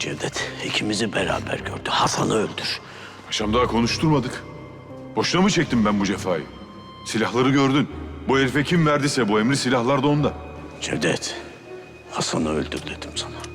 Cevdet ikimizi beraber gördü. Hasan'ı öldür. Paşam daha konuşturmadık. Boşuna mı çektim ben bu cefayı? Silahları gördün. Bu herife kim verdiyse bu emri silahlar da onda. Cevdet, Hasan'ı öldür dedim sana.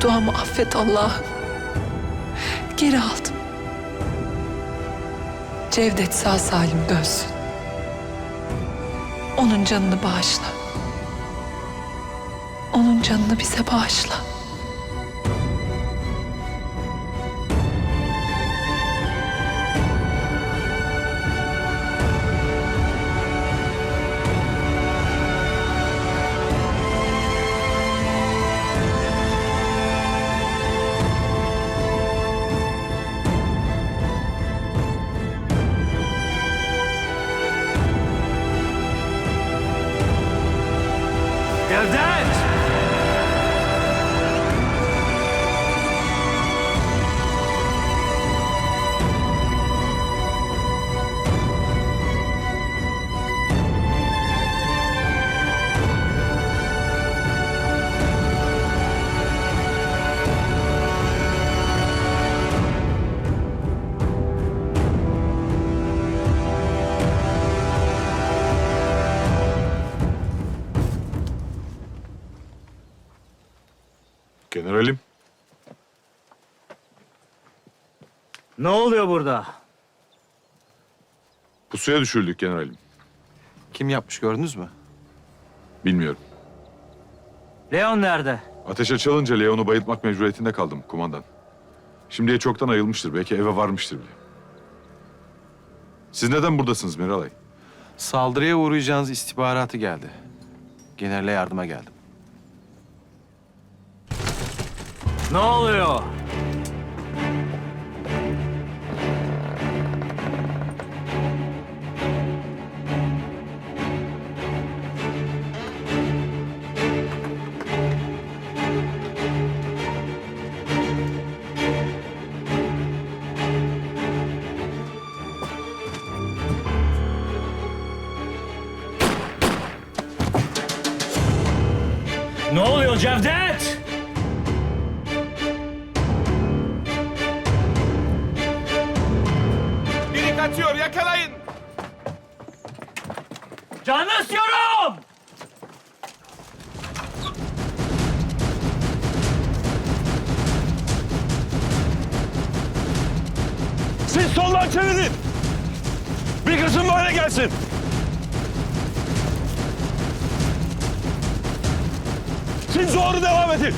Bedduamı affet Allah'ım. Geri aldım. Cevdet sağ salim dönsün. Onun canını bağışla. Onun canını bize bağışla. Cevdet! Generalim. Ne oluyor burada? Pusuya düşürdük generalim. Kim yapmış gördünüz mü? Bilmiyorum. Leon nerede? Ateş açılınca Leon'u bayıltmak mecburiyetinde kaldım kumandan. Şimdiye çoktan ayılmıştır. Belki eve varmıştır bile. Siz neden buradasınız Miralay? Saldırıya uğrayacağınız istihbaratı geldi. Generale yardıma geldim. Ne oluyor? Cevdet? Biri kaçıyor yakalayın. Canını istiyorum! Siz soldan çevirin. Bir kısım böyle gelsin. Siz doğru devam edin.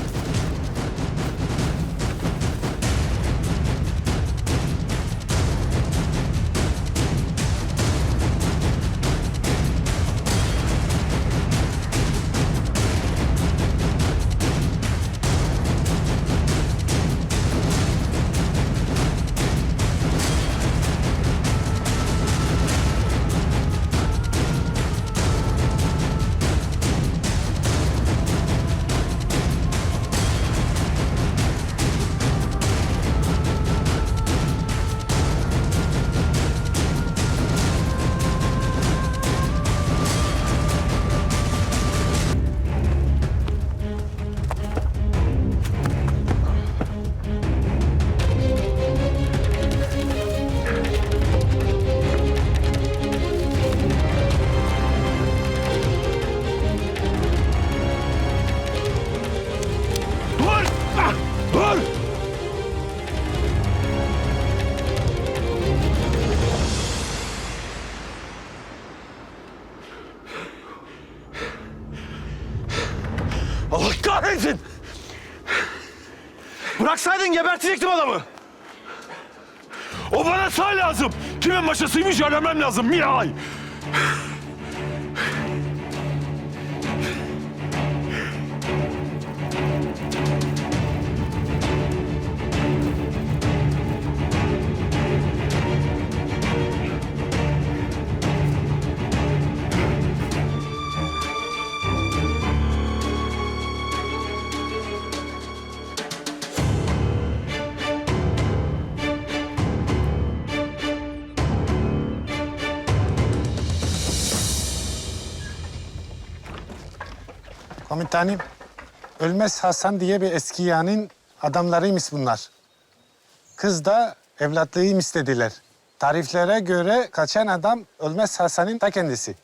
kahretsin! Bıraksaydın gebertecektim adamı. O bana sağ lazım. Kimin maşasıymış öğrenmem lazım Miray. Komutanım, Ölmez Hasan diye bir eski yanın adamlarıymış bunlar. Kız da evlatlığıyım istediler. Tariflere göre kaçan adam Ölmez Hasan'ın ta kendisi.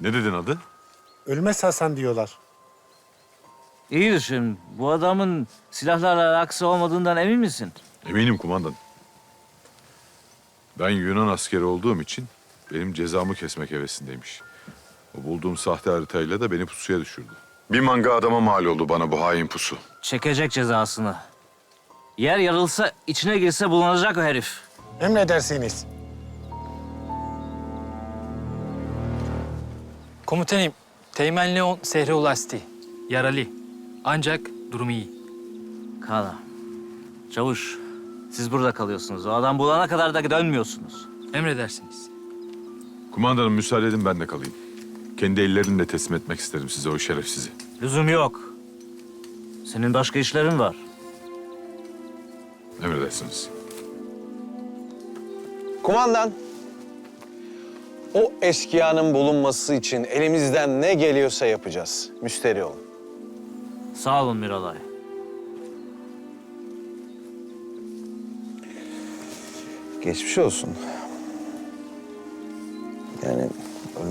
Ne dedin adı? Ölmez Hasan diyorlar. İyi düşün. Bu adamın silahlarla alakası olmadığından emin misin? Eminim kumandan. Ben Yunan askeri olduğum için benim cezamı kesmek hevesindeymiş. O bulduğum sahte haritayla da beni pusuya düşürdü. Bir manga adama mal oldu bana bu hain pusu. Çekecek cezasını. Yer yarılsa, içine girse bulunacak o herif. Emredersiniz. Komutanım, Teğmen Leon sehre ulaştı. Yaralı. Ancak durumu iyi. Kala. Çavuş, siz burada kalıyorsunuz. O adam bulana kadar da dönmüyorsunuz. Emredersiniz. Kumandanım müsaade edin ben de kalayım. Kendi ellerimle teslim etmek isterim size o şerefsizi. Lüzum yok. Senin başka işlerin var. Emredersiniz. Kumandan, o eşkıyanın bulunması için elimizden ne geliyorsa yapacağız. Müsterih olun. Sağ olun Miralay. Geçmiş olsun.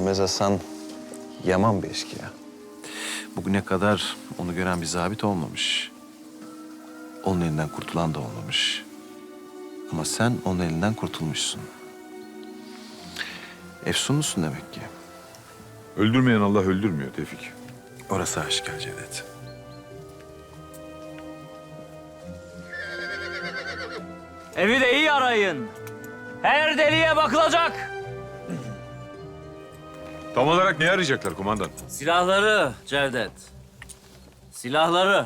Ölmez Hasan yaman bir eşkıya. Bugüne kadar onu gören bir zabit olmamış. Onun elinden kurtulan da olmamış. Ama sen onun elinden kurtulmuşsun. Efsunlusun demek ki. Öldürmeyen Allah öldürmüyor Tevfik. Orası aşikar Cevdet. Evi de iyi arayın. Her deliğe bakılacak. Tam olarak ne arayacaklar kumandan? Silahları Cevdet. Silahları.